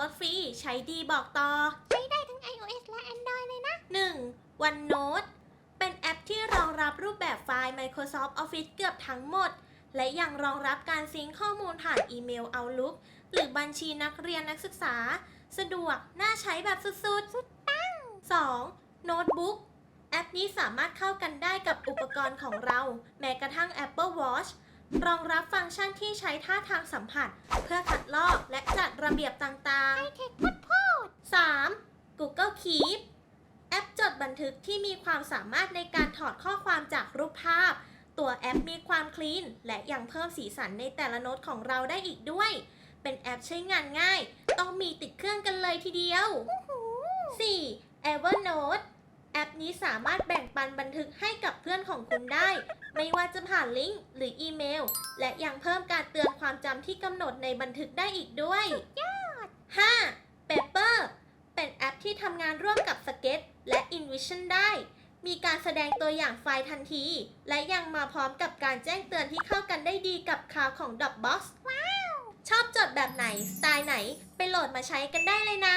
ลดฟรี ใช้ดีบอกต่อ ใช้ได้ทั้ง iOS และ Android เลยนะ 1. OneNote เป็นแอปที่รองรับรูปแบบไฟล์ Microsoft Office เกือบทั้งหมด และยังรองรับการซิงค์ข้อมูลผ่านอีเมล Outlook หรือบัญชีนักเรียนนักศึกษา สะดวก น่าใช้แบบสุดๆ สุดตั้ง 2. Notebook แอปนี้สามารถเข้ากันได้กับอุปกรณ์ของเรา แม้กระทั่ง Apple Watch รองรับฟังก์ชันที่ใช้ท่าทางสัมผัส เพื่อคัดลอกและจัดระเบียบต่างๆไอเทคพูดพูด 3. Google Keep แอปจดบันทึกที่มีความสามารถในการถอดข้อความจากรูปภาพ ตัวแอปมีความคลีนและยังเพิ่มสีสันในแต่ละโน้ตของเราได้อีกด้วย เป็นแอปใช้งานง่าย ต้องมีติดเครื่องกันเลยทีเดียว 4. Evernote แอป นี้สามารถแบ่งปันบันทึกให้กับเพื่อนของคุณได้ ไม่ว่าจะผ่านลิงก์หรืออีเมล และยังเพิ่มการเตือนความจำที่กำหนดในบันทึกได้อีกด้วย 5. Paper เป็นแอปที่ทำงานร่วมกับ Sketch และ InVision ได้ มีการแสดงตัวอย่างไฟล์ทันที และยังมาพร้อมกับการแจ้งเตือนที่เข้ากันได้ดีกับคาวของ Dropbox ว้าว ชอบจดแบบไหน สไตล์ไหน ไปโหลดมาใช้กันได้เลยนะ